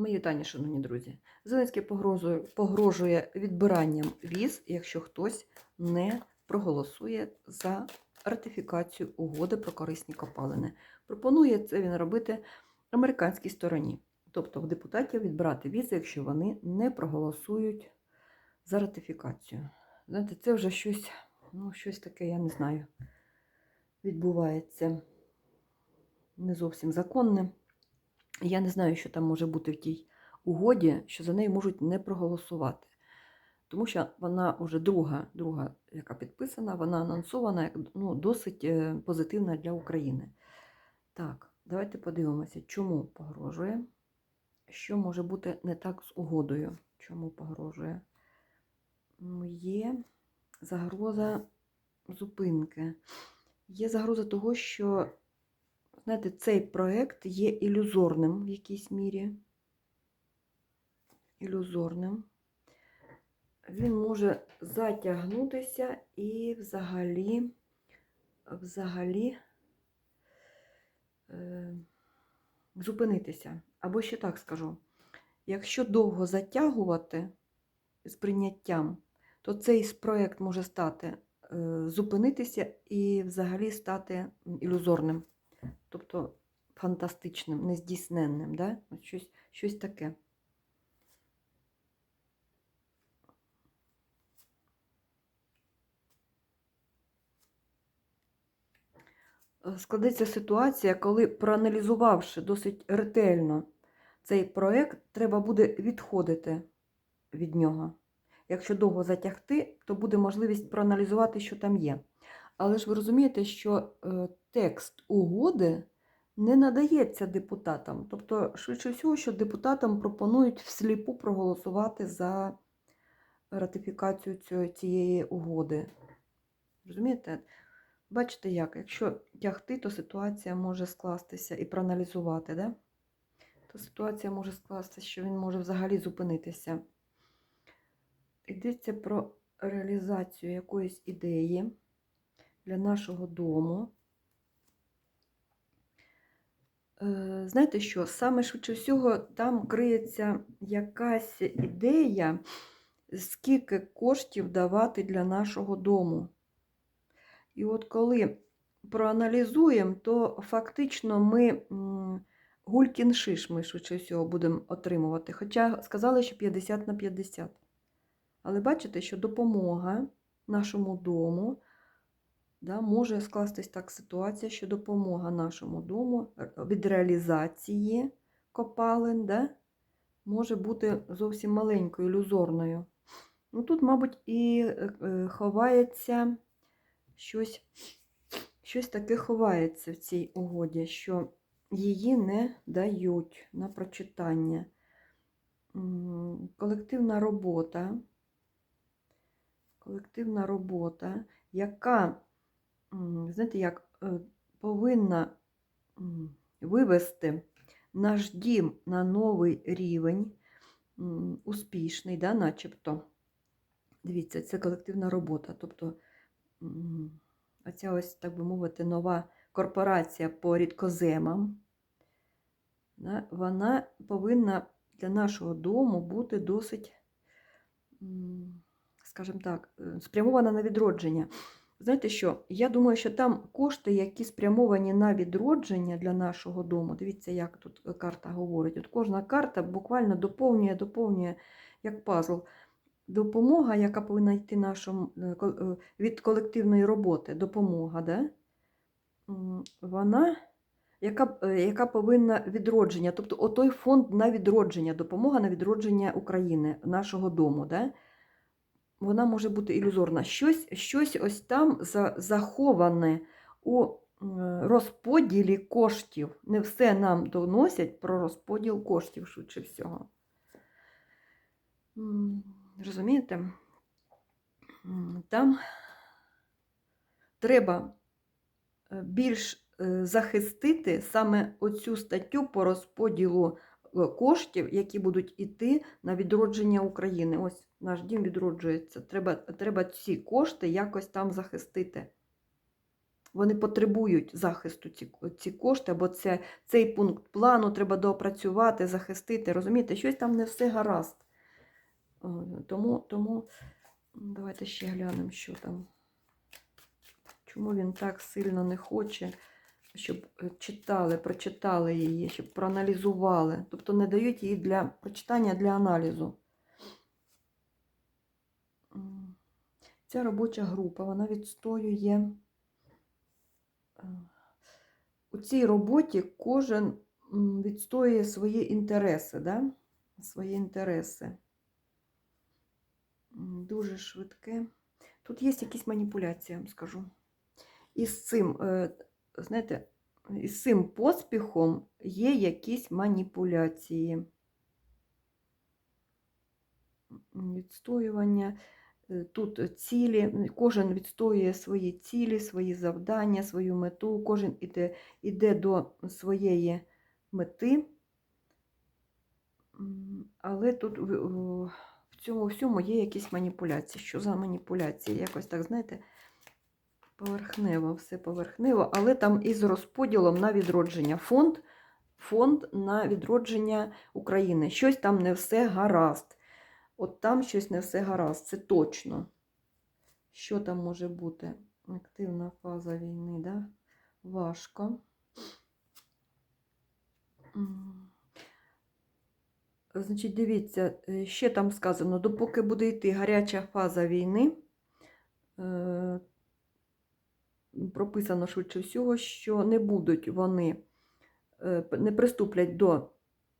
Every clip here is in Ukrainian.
Мої вітання, шановні друзі. Зеленський погрожує, погрожує відбиранням віз, якщо хтось не проголосує за ратифікацію угоди про корисні копалини. Пропонує це він робити американській стороні, тобто в депутатів відбирати візи, якщо вони не проголосують за ратифікацію. Знаєте, це вже щось, ну, щось таке, я не знаю, відбувається не зовсім законне. Я не знаю, що там може бути в тій угоді, що за неї можуть не проголосувати. Тому що вона вже друга, друга, яка підписана, вона анонсована як ну, досить е, позитивна для України. Так, давайте подивимося, чому погрожує, що може бути не так з угодою. Чому погрожує? Ну, Є загроза зупинки. Є загроза того, що знаєте, цей проєкт є ілюзорним в якійсь мірі. Ілюзорним. Він може затягнутися і взагалі, взагалі е, зупинитися. Або ще так скажу: якщо довго затягувати з прийняттям, то цей проєкт може стати, е, зупинитися і взагалі стати ілюзорним тобто фантастичним, нездійсненним, да? От щось, щось таке. Е, Складеться ситуація, коли, проаналізувавши досить ретельно цей проєкт, треба буде відходити від нього. Якщо довго затягти, то буде можливість проаналізувати, що там є. Але ж ви розумієте, що е, текст угоди не надається депутатам. Тобто, швидше всього, що депутатам пропонують всліпу проголосувати за ратифікацію цієї угоди. Розумієте? Бачите як? Якщо тягти, то ситуація може скластися і проаналізувати, да? то ситуація може скластися, що він може взагалі зупинитися. Йдеться про реалізацію якоїсь ідеї для нашого дому. Е, знаєте що? Саме швидше всього, там криється якась ідея, скільки коштів давати для нашого дому. І от коли проаналізуємо, то фактично ми гулькін шиш ми швидше всього будемо отримувати. Хоча сказали, що 50 на 50. Але бачите, що допомога нашому дому да, може скластись так ситуація, що допомога нашому дому від реалізації копалин да, може бути зовсім маленькою, ілюзорною. Ну, Тут, мабуть, і е, ховається щось, щось таке ховається в цій угоді, що її не дають на прочитання. Колективна робота, колективна робота, яка знаєте, як е, повинна вивести наш дім на новий рівень, успішний, да, начебто. Дивіться, це колективна робота. Тобто, оця ось, так би мовити, нова корпорація по рідкоземам, да, вона повинна для нашого дому бути досить, скажімо так, е, спрямована на відродження. Знаєте що? Я думаю, що там кошти, які спрямовані на відродження для нашого дому. Дивіться, як тут карта говорить. От Кожна карта буквально доповнює, доповнює як пазл. Допомога, яка повинна йти нашому, е, е, від колективної роботи, допомога, да? вона, яка е, яка повинна відродження, тобто отой фонд на відродження, допомога на відродження України, нашого дому. Да? Вона може бути ілюзорна. Щось щось ось там заховане у розподілі коштів. Не все нам доносять про розподіл коштів, швидше всього. Розумієте? Там треба е, більш е, захистити саме оцю статтю по розподілу коштів, які будуть йти на відродження України. Ось наш дім відроджується. Треба, Треба ці кошти якось там захистити. Вони потребують захисту ці, ці кошти, або це, цей пункт плану треба доопрацювати, захистити. Розумієте, щось там не все гаразд. Е, Тому, тому давайте ще глянемо, що там. Чому він так сильно не хоче, щоб е, читали, прочитали її, щоб проаналізували. Тобто не дають її для прочитання для аналізу. Ця робоча група, вона відстоює. е, У цій роботі кожен відстоює свої інтереси, да? свої інтереси. Дуже швидке. Тут є якісь маніпуляції, я вам скажу. І з цим, е, знаєте, із цим поспіхом є якісь маніпуляції. Відстоювання. Е, Тут цілі, кожен відстоює свої цілі, свої завдання, свою мету, кожен іде, іде до своєї мети. Але тут в, цьому всьому є якісь маніпуляції. Що за маніпуляції? Якось так, знаєте, поверхнево, все поверхнево, але там із розподілом на відродження. Фонд, фонд на відродження України. Щось там не все гаразд. От там щось не все гаразд, це точно. Що там може бути? Активна фаза війни, да? Важко. Значить, дивіться, е, ще там сказано, допоки буде йти гаряча фаза війни, е, прописано швидше всього, що не будуть вони, е, не приступлять до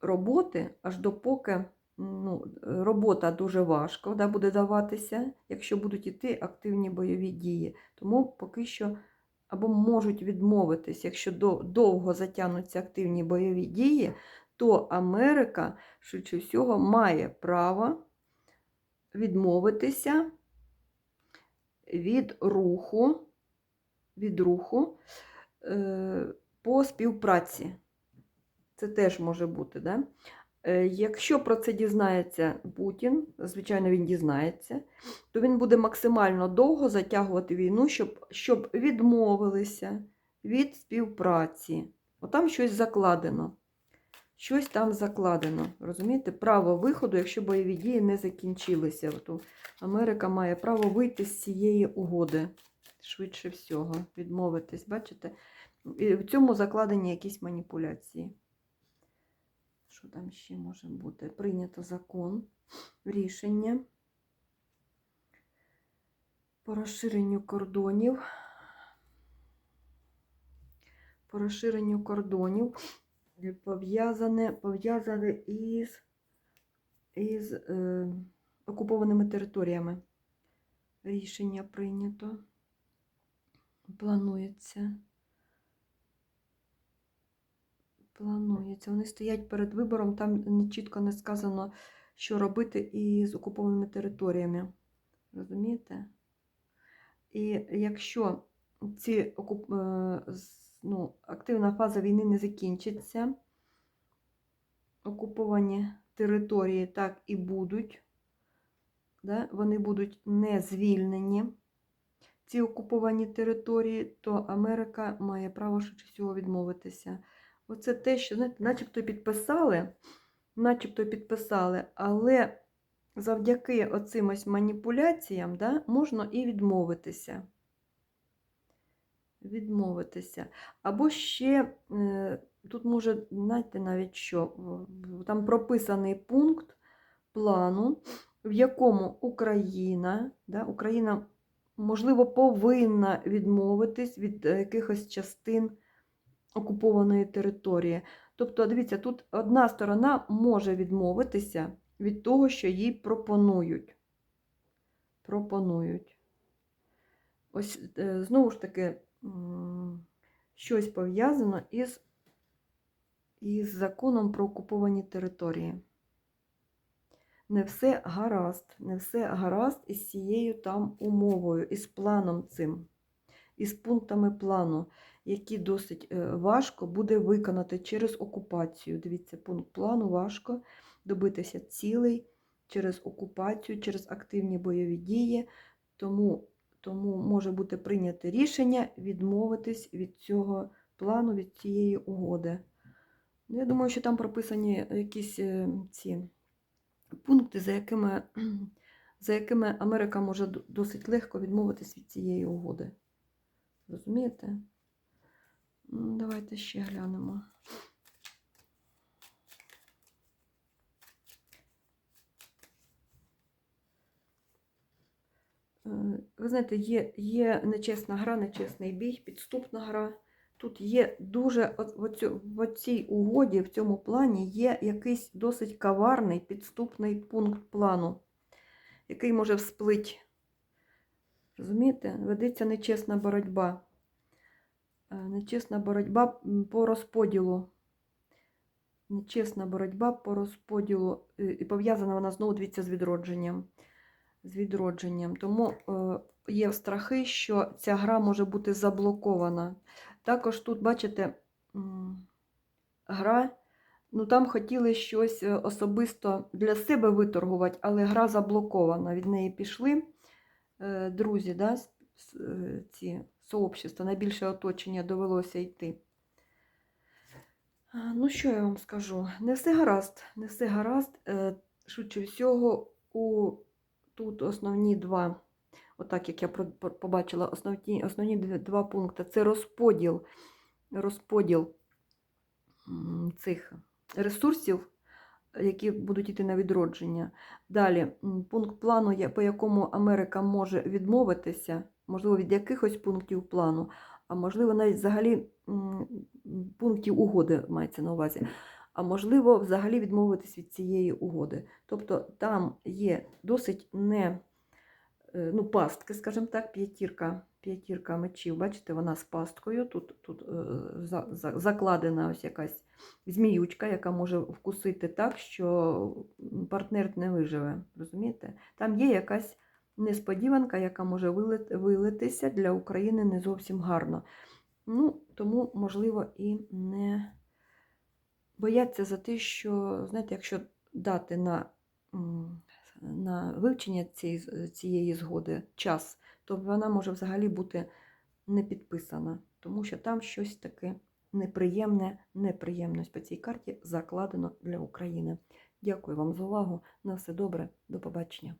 роботи, аж допоки ну, робота дуже важко да, буде даватися, якщо будуть йти активні бойові дії. Тому поки що або можуть відмовитись, якщо довго затягнуться активні бойові дії, то Америка, швидше всього, має право відмовитися від руху, від руху е, по співпраці. Це теж може бути. Да? Е, Якщо про це дізнається Путін, звичайно, він дізнається, то він буде максимально довго затягувати війну, щоб, щоб відмовилися від співпраці. Отам щось закладено. Щось там закладено. Розумієте? Право виходу, якщо бойові дії не закінчилися. То Америка має право вийти з цієї угоди. Швидше всього, відмовитись. Бачите? І в цьому закладені якісь маніпуляції. Що там ще може бути? Прийнято закон, рішення по розширенню кордонів. По розширенню кордонів пов'язане, пов'язане із, із е, окупованими територіями. Рішення прийнято. Планується. Планується. Вони стоять перед вибором, там чітко не сказано, що робити із окупованими територіями. Розумієте? І якщо ці окуп... ну, активна фаза війни не закінчиться, окуповані території так і будуть, да? вони будуть не звільнені, ці окуповані території, то Америка має право швидше всього відмовитися. Оце те, що знаєте, начебто підписали, начебто підписали, але завдяки оцим маніпуляціям да, можна і відмовитися. Відмовитися. Або ще е, тут може, знаєте, навіть що, там прописаний пункт плану, в якому Україна, да, Україна, можливо, повинна відмовитись від е, якихось частин окупованої території. Тобто, дивіться, тут одна сторона може відмовитися від того, що їй пропонують. Пропонують. Ось е, знову ж таки, щось пов'язано із, із законом про окуповані території. Не все гаразд, не все гаразд із цією там умовою, із планом цим, із пунктами плану, які досить е, важко буде виконати через окупацію. Дивіться, пункт плану важко добитися цілей через окупацію, через активні бойові дії. Тому тому може бути прийняте рішення відмовитись від цього плану, від цієї угоди. Ну, Я думаю, що там прописані якісь е, ці пункти, за якими, за якими Америка може досить легко відмовитись від цієї угоди. Розумієте? Давайте ще глянемо. Ви знаєте, є, є нечесна гра, нечесний бій, підступна гра. Тут є дуже в цій угоді, в цьому плані є якийсь досить каварний підступний пункт плану, який може всплить. Розумієте? Ведеться нечесна боротьба. Е, Нечесна боротьба по розподілу. Нечесна боротьба по розподілу. е, І пов'язана вона знову дивіться з відродженням. З відродженням. Тому е, є страхи, що ця гра може бути заблокована. Також тут, бачите, гра, ну там хотіли щось е, особисто для себе виторгувати, але гра заблокована. Від неї пішли е, друзі, да, ці сообщества, найбільше оточення довелося йти. Ну, що я вам скажу? Не все гаразд, не все гаразд. Швидше всього, у тут основні два, отак як я побачила, основні, основні два пункти це розподіл, розподіл цих ресурсів, які будуть йти на відродження. Далі, пункт плану, по якому Америка може відмовитися, можливо, від якихось пунктів плану, а можливо, навіть взагалі пунктів угоди мається на увазі. А можливо, взагалі відмовитись від цієї угоди. Тобто там є досить не е, ну, пастки, скажімо так, п'ятірка, п'ятірка мечів. Бачите, вона з пасткою. Тут, тут е, за, за, закладена ось якась зміючка, яка може вкусити так, що партнер не виживе. Розумієте? Там є якась несподіванка, яка може вилитися для України не зовсім гарно. Ну, тому, можливо, і не бояться за те, що, знаєте, якщо дати на, на вивчення цієї, цієї згоди час, то вона може взагалі бути не підписана, тому що там щось таке неприємне, неприємність по цій карті закладено для України. Дякую вам за увагу. На все добре, до побачення.